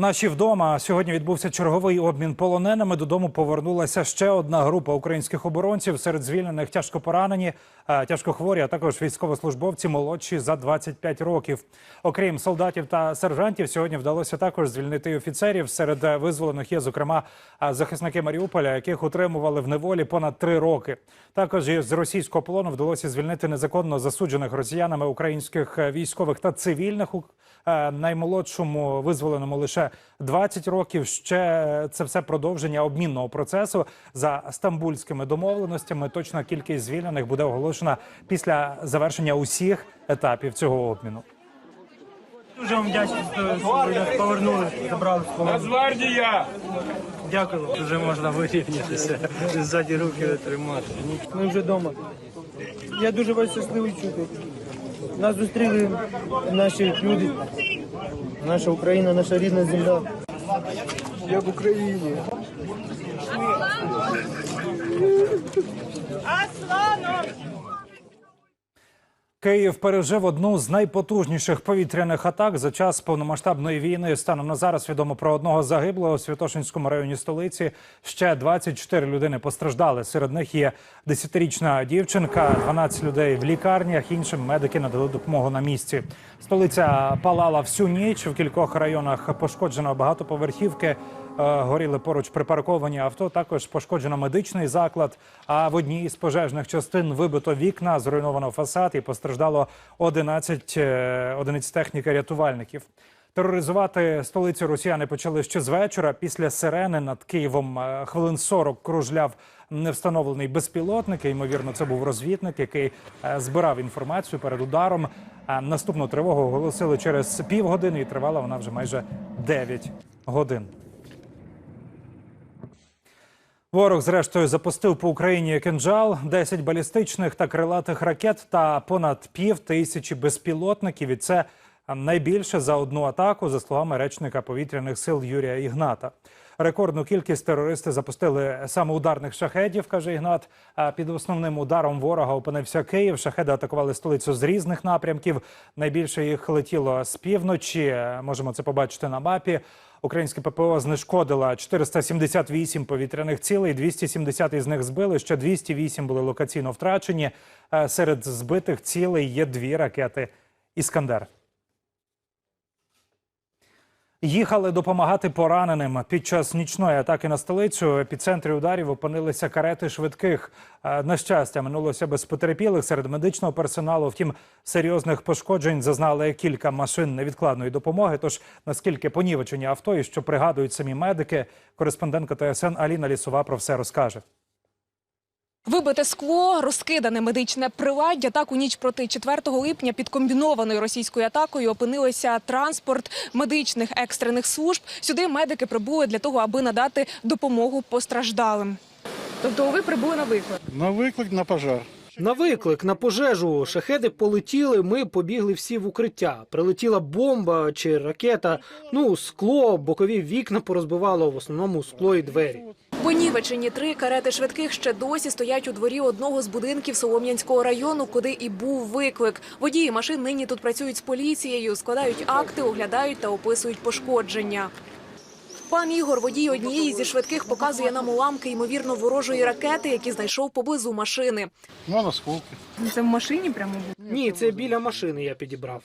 Наші вдома сьогодні відбувся черговий обмін полоненими. Додому повернулася ще одна група українських оборонців. Серед звільнених тяжко поранені, е, тяжко хворі, а також військовослужбовці молодші за 25 років. Окрім солдатів та сержантів, сьогодні вдалося також звільнити офіцерів. Серед е, визволених є, зокрема, е, захисники Маріуполя, яких утримували в неволі понад три роки. Також з російського полону вдалося звільнити незаконно засуджених росіянами українських військових та цивільних. Наймолодшому визволеному лише 20 років. Ще це все продовження обмінного процесу за стамбульськими домовленостями. Точна кількість звільнених буде оголошена після завершення усіх етапів цього обміну. Дуже вам вдячний, що повернули, забрали з. Нацгвардія! Дякую. Вже можна вирівнятися, ззаді руки не тримати. Ми вже вдома. Я дуже вас щасливий чути. Нас зустріли наші люди, наша Україна, наша рідна земля. Я в Україні. Київ пережив одну з найпотужніших повітряних атак за час повномасштабної війни. Станом на зараз відомо про одного загиблого у Святошинському районі столиці. Ще 24 людини постраждали. Серед них є 10-річна дівчинка, 12 людей в лікарнях. Іншим медики надали допомогу на місці. Столиця палала всю ніч. В кількох районах пошкоджено багатоповерхівки. Е, Горіли поруч припарковані авто. Також пошкоджено медичний заклад. А в одній із пожежних частин вибито вікна, зруйновано фасад і постраждало 11 е, одиниць техніки рятувальників. Тероризувати столицю росіяни почали ще з вечора. Після сирени над Києвом е, хвилин 40 кружляв невстановлений безпілотник. Ймовірно, це був розвідник, який збирав інформацію перед ударом. А наступну тривогу оголосили через півгодини, і тривала вона вже майже 9 годин. Ворог, зрештою, запустив по Україні кинджал, 10 балістичних та крилатих ракет та понад пів тисячі безпілотників. І це найбільше за одну атаку, за словами речника повітряних сил Юрія Ігната. Рекордну кількість терористи запустили саме ударних шахедів, каже Ігнат. Під основним ударом ворога опинився Київ. Шахеди атакували столицю з різних напрямків. Найбільше їх летіло з півночі. Можемо це побачити на мапі. Українське ППО знешкодило 478 повітряних цілей, 270 із них збили, ще 208 були локаційно втрачені. Е, Серед збитих цілей є дві ракети «Іскандер». Їхали допомагати пораненим під час нічної атаки на столицю. Епіцентрі ударів опинилися карети швидких. Е, На щастя, минулося без потерпілих серед медичного персоналу. Втім, серйозних пошкоджень зазнали кілька машин невідкладної допомоги. Тож наскільки понівечені авто і що пригадують самі медики, кореспондентка ТСН Аліна Лісова про все розкаже. Вибите скло, розкидане медичне приладдя. Так у ніч проти 4 липня під комбінованою російською атакою опинилися транспорт медичних екстрених служб. Сюди медики прибули для того, аби надати допомогу постраждалим. Тобто ви прибули на виклик? На виклик на пожар. На виклик на пожежу шахеди полетіли. Ми побігли всі в укриття. Прилетіла бомба чи ракета. Ну, скло, бокові вікна порозбивало в основному скло і двері. Понівечені три карети швидких ще досі стоять у дворі одного з будинків Солом'янського району, куди і був виклик. Водії машин нині тут працюють з поліцією, складають акти, оглядають та описують пошкодження. Пан Ігор, водій однієї зі швидких, показує нам уламки ймовірно ворожої ракети, які знайшов поблизу машини. Ну, а осколки. Це в машині прямо? Ні, це біля машини я підібрав.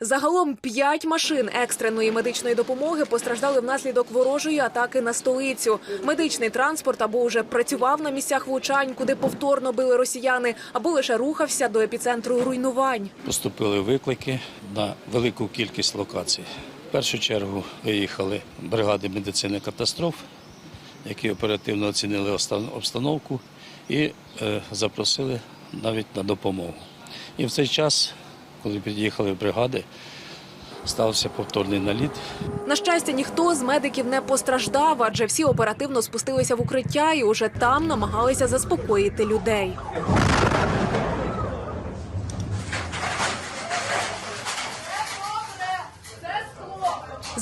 Загалом п'ять машин екстреної медичної допомоги постраждали внаслідок ворожої атаки на столицю. Медичний транспорт або вже працював на місцях влучань, куди повторно били росіяни, або лише рухався до епіцентру руйнувань. Поступили виклики на велику кількість локацій. Першу чергу виїхали бригади медицини катастроф, які оперативно оцінили обстановку і е, запросили навіть на допомогу. І в цей час, коли під'їхали бригади, стався повторний наліт. На щастя, ніхто з медиків не постраждав, адже всі оперативно спустилися в укриття і уже там намагалися заспокоїти людей.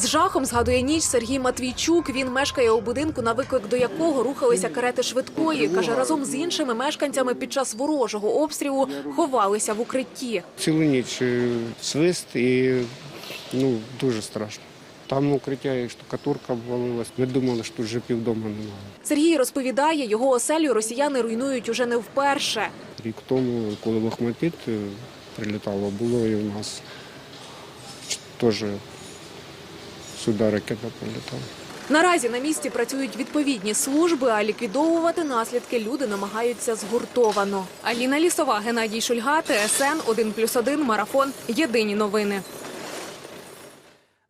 З жахом згадує ніч Сергій Матвійчук. Він мешкає у будинку, на виклик до якого рухалися карети швидкої. Каже, разом з іншими мешканцями під час ворожого обстрілу ховалися в укритті. Цілу ніч е, свист і ну, дуже страшно. Там укриття і штукатурка обвалилась. Ми думали, що тут вже півдома немає. Сергій розповідає, його оселю росіяни руйнують уже не вперше. Рік тому, коли Лохматит е, прилітало, було і в нас теж сюди ракета прилітала. Наразі на місці працюють відповідні служби, а ліквідовувати наслідки люди намагаються згуртовано. Аліна Лісова, Геннадій Шульга, ТСН 1+,1, Марафон. Єдині новини.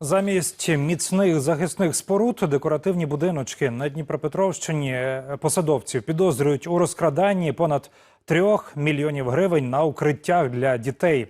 Замість міцних захисних споруд декоративні будиночки на Дніпропетровщині посадовців підозрюють у розкраданні понад трьох мільйонів гривень на укриттях для дітей.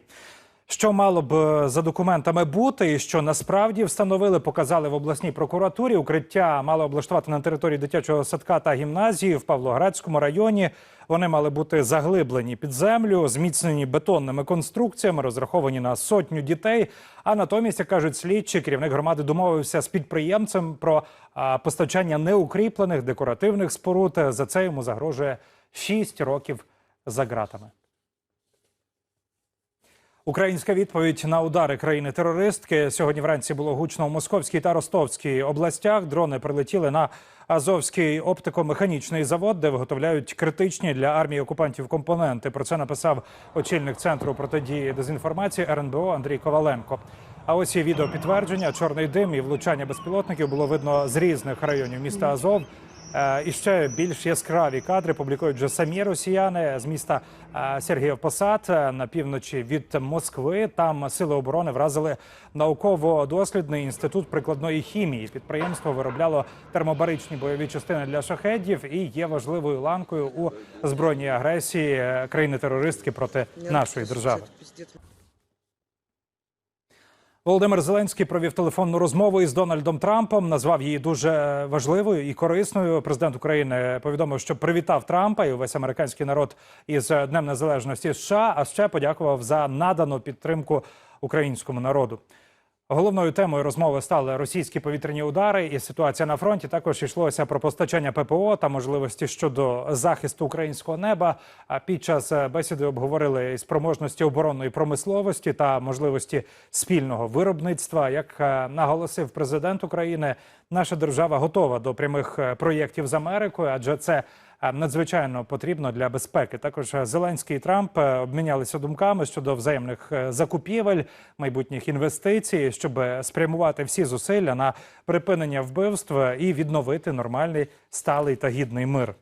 Що мало б е, за документами бути, і що насправді встановили, показали в обласній прокуратурі. Укриття мали облаштувати на території дитячого садка та гімназії в Павлоградському районі. Вони мали бути заглиблені під землю, зміцнені бетонними конструкціями, розраховані на сотню дітей. А натомість, як кажуть слідчі, керівник громади домовився з підприємцем про постачання неукріплених декоративних споруд. За це йому загрожує 6 років за ґратами. Українська відповідь на удари країни-терористки сьогодні вранці було гучно у Московській та Ростовській областях. Дрони прилетіли на Азовський оптико-механічний завод, де виготовляють критичні для армії окупантів компоненти. Про це написав очільник центру протидії дезінформації РНБО Андрій Коваленко. А ось є відео підтвердження. Чорний дим і влучання безпілотників було видно з різних районів міста Азов. Е, І ще більш яскраві кадри публікують вже самі росіяни з міста е, Сергіїв Посад е, на півночі від Москви. Там сили оборони вразили науково-дослідний інститут прикладної хімії. Підприємство виробляло термобаричні бойові частини для шахедів і є важливою ланкою у збройній агресії країни-терористки проти нашої держави. Володимир Зеленський провів телефонну розмову із Дональдом Трампом. Назвав її дуже важливою і корисною. Президент України повідомив, що привітав Трампа і увесь американський народ із Днем Незалежності США. А ще подякував за надану підтримку українському народу. Головною темою розмови стали російські повітряні удари і ситуація на фронті. Також йшлося про постачання ППО та можливості щодо захисту українського неба. А під час е, бесіди обговорили спроможності оборонної промисловості та можливості спільного виробництва. Як е, наголосив президент України, наша держава готова до прямих е, проєктів з Америкою, адже це надзвичайно потрібно для безпеки. Також е, Зеленський і Трамп е, обмінялися думками щодо взаємних е, закупівель, майбутніх інвестицій, щоб спрямувати всі зусилля на припинення вбивств і відновити нормальний сталий та гідний мир.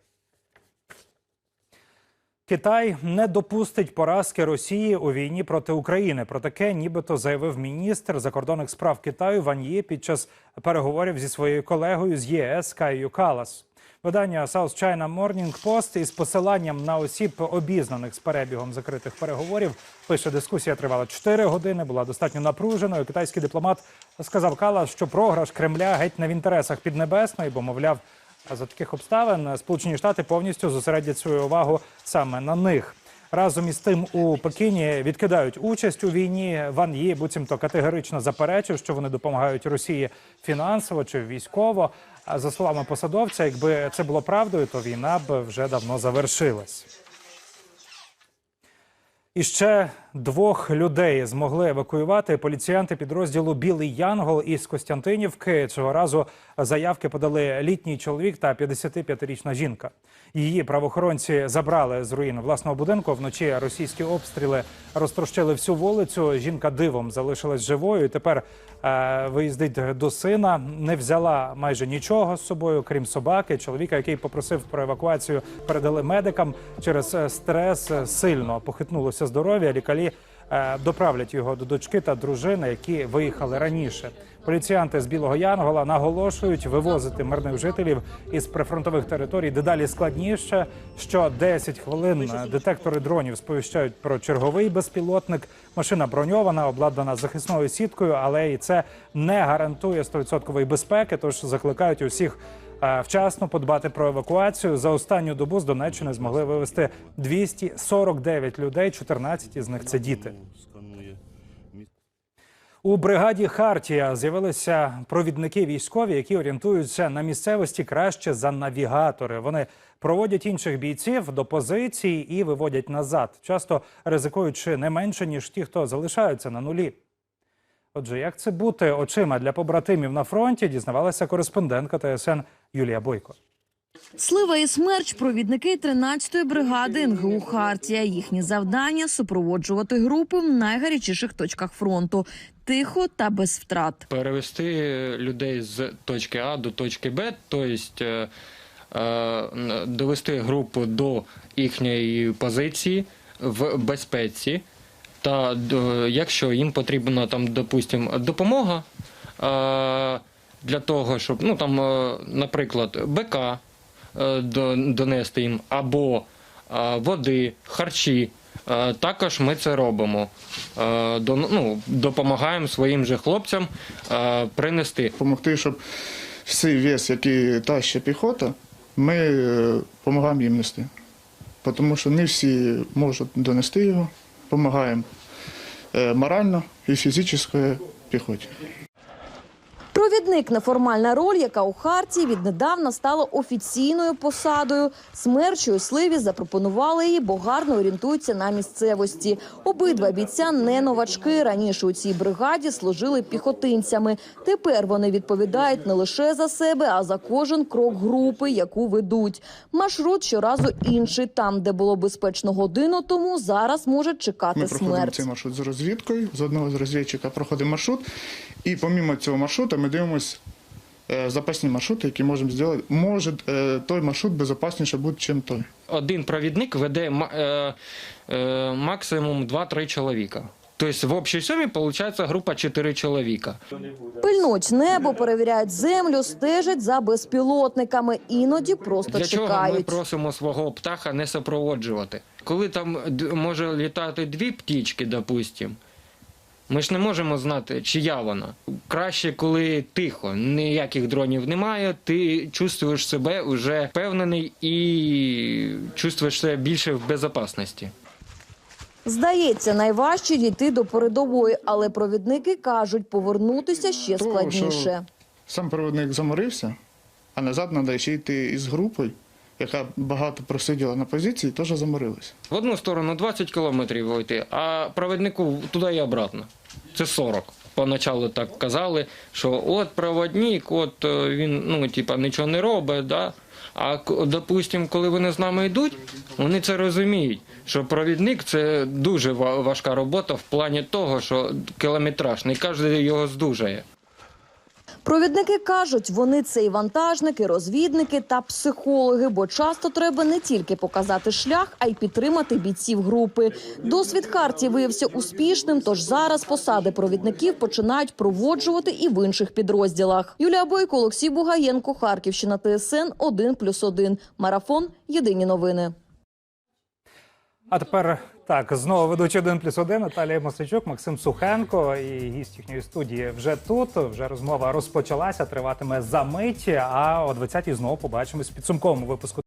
Китай не допустить поразки Росії у війні проти України. Про таке нібито заявив міністр закордонних справ Китаю Ван Є під час переговорів зі своєю колегою з ЄС Каєю Калас. Видання South China Morning Post із посиланням на осіб, обізнаних з перебігом закритих переговорів, пише дискусія тривала 4 години, була достатньо напруженою. Китайський дипломат сказав Калас, що програш Кремля геть не в інтересах Піднебесної, бо мовляв, за таких обставин Сполучені Штати повністю зосередять свою увагу саме на них. Разом із тим у Пекіні відкидають участь у війні. Ван Є буцімто категорично заперечив, що вони допомагають Росії фінансово чи військово. За словами посадовця, якби це було правдою, то війна б вже давно завершилась. І ще двох людей змогли евакуювати поліціянти підрозділу Білий Янгол із Костянтинівки. Цього разу заявки подали літній чоловік та 55-річна жінка. Її правоохоронці забрали з руїн власного будинку. Вночі російські обстріли розтрощили всю вулицю. Жінка дивом залишилась живою. Тепер е, виїздить до сина. Не взяла майже нічого з собою, крім собаки. Чоловіка, який попросив про евакуацію, передали медикам. Через е, стрес е, сильно похитнулося здоров'я. Лікарі е, доправлять його до дочки та дружини, які виїхали раніше. Поліціянти з Білого Янгола наголошують вивозити мирних жителів із прифронтових територій дедалі складніше. Що 10 хвилин детектори дронів сповіщають про черговий безпілотник. Машина броньована, обладнана захисною сіткою, але і це не гарантує 100% безпеки. Тож закликають усіх вчасно подбати про евакуацію. За останню добу з Донеччини змогли вивезти 249 людей. 14 із них це діти. У бригаді Хартія з'явилися провідники військові, які орієнтуються на місцевості краще за навігатори. Вони проводять інших бійців до позицій і виводять назад, часто ризикуючи не менше ніж ті, хто залишаються на нулі. Отже, як це бути очима для побратимів на фронті, дізнавалася кореспондентка ТСН Юлія Бойко. Слива і смерч провідники 13-ї бригади НГУ Хартія. Їхні завдання супроводжувати групи в найгарячіших точках фронту тихо та без втрат. перевести людей з точки А до точки Б, тобто е, е, довести групу до їхньої позиції в безпеці. Та якщо їм потрібна там, допустимо, допомога е, для того, щоб, ну там, е, наприклад, БК е, донести їм або е, води, харчі. Е, Також ми це робимо. Е, Ну, допомагаємо своїм же хлопцям е, принести. допомогти, щоб всій вес, який тащить піхота, ми допомагаємо їм нести. Тому що не всі можуть донести його, допомагаємо е, морально і фізично піхоті. Провідник неформальна роль, яка у Хартії віднедавна стала офіційною посадою. Смерчу і сливі запропонували її, бо гарно орієнтуються на місцевості. Обидва бійця не новачки. Раніше у цій бригаді служили піхотинцями. Тепер вони відповідають не лише за себе, а за кожен крок групи, яку ведуть. Маршрут щоразу інший. Там, де було безпечно годину тому, зараз може чекати Ми проходимо смерть. цей маршрут з розвідкою. З одного з розвідчика проходимо маршрут. І помімо цього маршруту ми дивимося е, запасні маршрути, які можемо зробити. Може е, той маршрут безпечніше бути, ніж той. Один провідник веде е, максимум 2-3 чоловіка. Тобто в общій сумі виходить група 4 чоловіка. Пильнуть небо, перевіряють землю, стежать за безпілотниками. Іноді просто Для чого ми просимо свого птаха не супроводжувати? Коли там може літати дві птічки, допустимо, ми ж не можемо знати, чия вона. Краще, коли тихо, ніяких дронів немає, ти чувствуєш себе вже впевнений і чувствуєш себе більше в безпечності. Здається, найважче дійти до передової, але провідники кажуть, повернутися ще складніше. Сам проводник заморився, а назад треба ще йти із групою, яка багато просиділа на позиції, теж заморилась. В одну сторону 20 кілометрів йти, а провіднику туди і обратно. Це 40. Поначалу так казали, що от проводник, от е, він ну, типа, нічого не робить. Да? А к- допустим, коли вони з нами йдуть, вони це розуміють, що провідник це дуже важка робота в плані того, що кілометраж, не кожен його здужає. Провідники кажуть, вони це і вантажники, розвідники та психологи, бо часто треба не тільки показати шлях, а й підтримати бійців групи. Досвід Харті виявився успішним, тож зараз посади провідників починають проводжувати і в інших підрозділах. Юлія Бойко, Олексій Бугаєнко, Харківщина, ТСН 1+,1. Марафон. Єдині новини. А тепер так, знову ведучий 1 плюс 1 Наталія Мосичук, Максим Сухенко і гість їхньої студії вже тут. Вже розмова розпочалася, триватиме за мить. А о 20-й знову побачимось в підсумковому випуску.